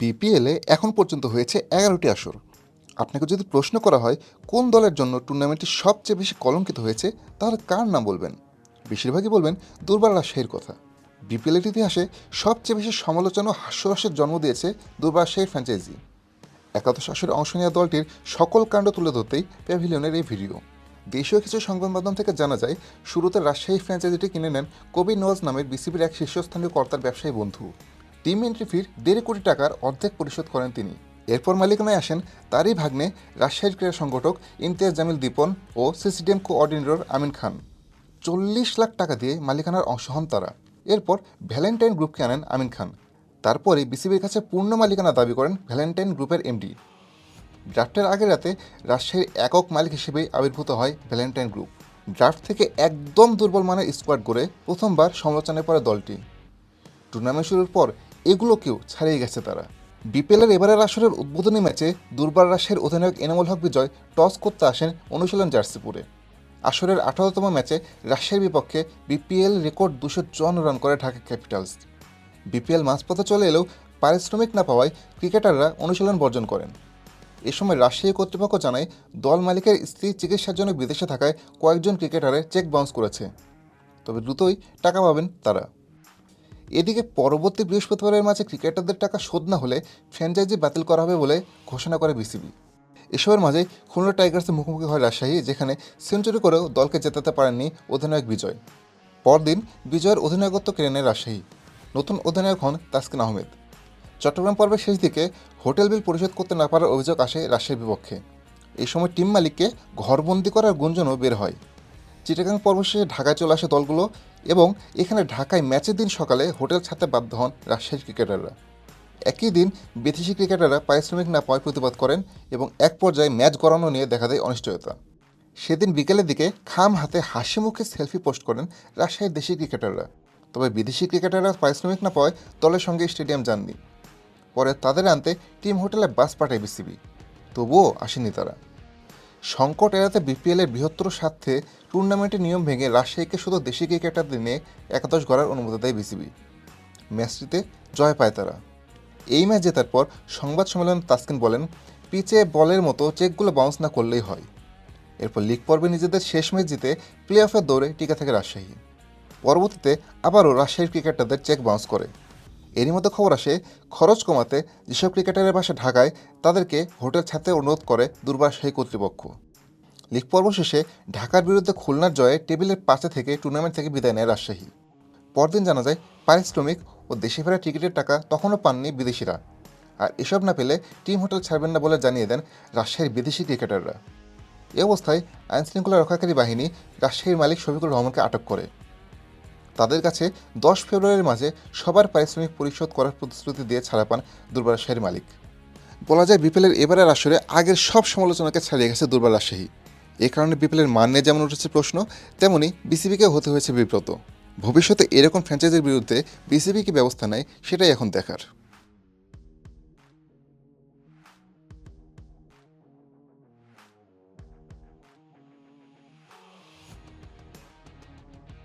বিপিএলে এখন পর্যন্ত হয়েছে এগারোটি আসর। আপনাকে যদি প্রশ্ন করা হয়, কোন দলের জন্য টুর্নামেন্টটি সবচেয়ে বেশি কলঙ্কিত হয়েছে, তাহলে কার নাম বলবেন? বেশিরভাগই বলবেন দুর্বার রাজশাহীর কথা। বিপিএলের ইতিহাসে সবচেয়ে বেশি সমালোচনা হাস্যরসের জন্ম দিয়েছে দুর্বার রাজশাহীর ফ্র্যাঞ্চাইজি একাদশ আসরে অংশ নেওয়া দলটির সকল কাণ্ড তুলে ধরতেই প্যাভিলিয়নের এই ভিডিও দেশীয় কিছু সংবাদ মাধ্যম থেকে জানা যায়, শুরুতে রাজশাহী ফ্র্যাঞ্চাইজিটি কিনে নেন কবি নওয়াজ নামের বিসিবির এক শীর্ষস্থানীয় কর্তার ব্যবসায়ী বন্ধু। টিম এন্ট্রি ফির দেড় কোটি টাকার অর্ধেক পরিশোধ করেন তিনি। এরপর মালিকানায় আসেন তারই ভাগ্নে রাজশাহীর ক্রীড়া সংগঠক ইমতিয়াজ জামিল দীপন ও সিসিডিএম কোঅর্ডিনেটর আমিন খান। চল্লিশ লাখ টাকা দিয়ে মালিকানার অংশ হন তারা। এরপর ভ্যালেন্টাইন গ্রুপকে আনেন আমিন খান। তারপরে বিসিবির কাছে পূর্ণ মালিকানা দাবি করেন ভ্যালেন্টাইন গ্রুপের এমডি। ড্রাফটের আগের রাতে রাজশাহীর একক মালিক হিসেবেই আবির্ভূত হয় ভ্যালেন্টাইন গ্রুপ। ড্রাফট থেকে একদম দুর্বল মানের স্কোয়াড করে প্রথমবার সমালোচনায় পড়ে দলটি। টুর্নামেন্ট শুরুর পর এগুলোকেও ছাড়িয়ে গেছে তারা। বিপিএলের এবারের আসরের উদ্বোধনী ম্যাচে দুর্বার রাজশাহীর অধিনায়ক এনামুল হক বিজয় টস করতে আসেন অনুশীলন জার্সিপুরে। আসরের আঠারোতম ম্যাচে রাজশাহীর বিপক্ষে বিপিএল রেকর্ড দুশো চুয়ান্ন রান করে ঢাকা ক্যাপিটালস। বিপিএল মাঝপথে চলে এলেও পারিশ্রমিক না পাওয়ায় ক্রিকেটাররা অনুশীলন বর্জন করেন। এ সময় রাজশাহী কর্তৃপক্ষ জানায়, দল মালিকের স্ত্রী চিকিৎসার জন্য বিদেশে থাকায় কয়েকজন ক্রিকেটারের চেক বাউন্স করেছে। তবে দ্রুতই টাকা পাবেন তারা। এদিকে পরবর্তী বৃহস্পতিবারের মাঝে ক্রিকেটারদের টাকা শোধ না হলে ফ্র্যাঞ্চাইজি বাতিল করা হবে বলে ঘোষণা করে বিসিবি। এসবের মাঝে খুলনা টাইগার্সের মুখোমুখি হয় রাজশাহী, যেখানে সেঞ্চুরি করেও দলকে জেতাতে পারেননি অধিনায়ক বিজয়। পরদিন বিজয়ের অধিনায়কত্ব কেড়ে নেয় রাজশাহী। নতুন অধিনায়ক হন তাসকিন আহমেদ। চট্টগ্রাম পর্বের শেষ দিকে হোটেল বিল পরিশোধ করতে না পারার অভিযোগ আসে রাজশাহীর বিপক্ষে। এই সময় টিম মালিককে ঘরবন্দি করার গুঞ্জনও বের হয়। চিটাগাং পর্ব শেষে ঢাকায় চলে আসে দলগুলো এবং এখানে ঢাকায় ম্যাচের দিন সকালে হোটেল ছাড়তে বাধ্য হন রাজশাহীর ক্রিকেটাররা। একই দিন বিদেশি ক্রিকেটাররা পারিশ্রমিক না পাওয়ার প্রতিবাদ করেন এবং এক পর্যায়ে ম্যাচ গড়ানো নিয়ে দেখা দেয় অনিশ্চয়তা। সেদিন বিকেলের দিকে খাম হাতে হাসি মুখে সেলফি পোস্ট করেন রাজশাহীর দেশি ক্রিকেটাররা। তবে বিদেশি ক্রিকেটাররা পারিশ্রমিক না পাওয়ায় দলের সঙ্গে স্টেডিয়াম যাননি। পরে তাদের আনতে টিম হোটেলে বাস পাঠায় বিসিবি। তবুও আসেনি তারা। সংকট এড়াতে বিপিএলের বৃহত্তর স্বার্থে টুর্নামেন্টের নিয়ম ভেঙে রাজশাহীকে শুধু দেশি ক্রিকেটারদের নিয়ে একাদশ গড়ার অনুমতি দেয় বিসিবি। ম্যাচটিতে জয় পায় তারা। এই ম্যাচ জেতার পর সংবাদ সম্মেলনে তাসকিন বলেন, পিচে বলের মতো চেকগুলো বাউন্স না করলেই হয়। এরপর লিগ পর্বে নিজেদের শেষ ম্যাচ জিতে প্লে অফের দৌড়ে টিকে থাকে রাজশাহী। পরবর্তীতে আবারও রাজশাহীর ক্রিকেটারদের চেক বাউন্স করে। এরই মধ্যে খবর আসে, খরচ কমাতে যেসব ক্রিকেটারের বাসা ঢাকায়, তাদেরকে হোটেল ছাড়তে অনুরোধ করে দুর্বার সেই কর্তৃপক্ষ। লিগ পর্ব শেষে ঢাকার বিরুদ্ধে খুলনার জয়ে টেবিলের পাশে থেকে টুর্নামেন্ট থেকে বিদায় নেয় রাজশাহী। পরদিন জানা যায়, পারিশ্রমিক ও দেশে ফেরা টিকিটের টাকা তখনও পাননি বিদেশিরা। আর এসব না পেলে টিম হোটেল ছাড়বেন না বলে জানিয়ে দেন রাজশাহীর বিদেশি ক্রিকেটাররা। এ অবস্থায় আইনশৃঙ্খলা রক্ষাকারী বাহিনী রাজশাহীর মালিক শফিকুর রহমানকে আটক করে। তাদের কাছে দশ ফেব্রুয়ারির মাঝে সবার পারিশ্রমিক পরিশোধ করার প্রতিশ্রুতি দিয়ে ছাড়া পান দুর্বার রাজশাহীর মালিক। বলা যায় বিপিএলের এবারের আসরে আগের সব সমালোচনাকে ছাড়িয়ে গেছে দুর্বার রাজশাহী এ কারণে বিপিএলের মান নিয়ে যেমন উঠেছে প্রশ্ন, তেমনি বিসিবিকে হতে হয়েছে বিব্রত। ভবিষ্যতে এরকম ফ্র্যাঞ্চাইজির বিরুদ্ধে বিসিবি কি ব্যবস্থা নেয়, সেটাই এখন দেখার।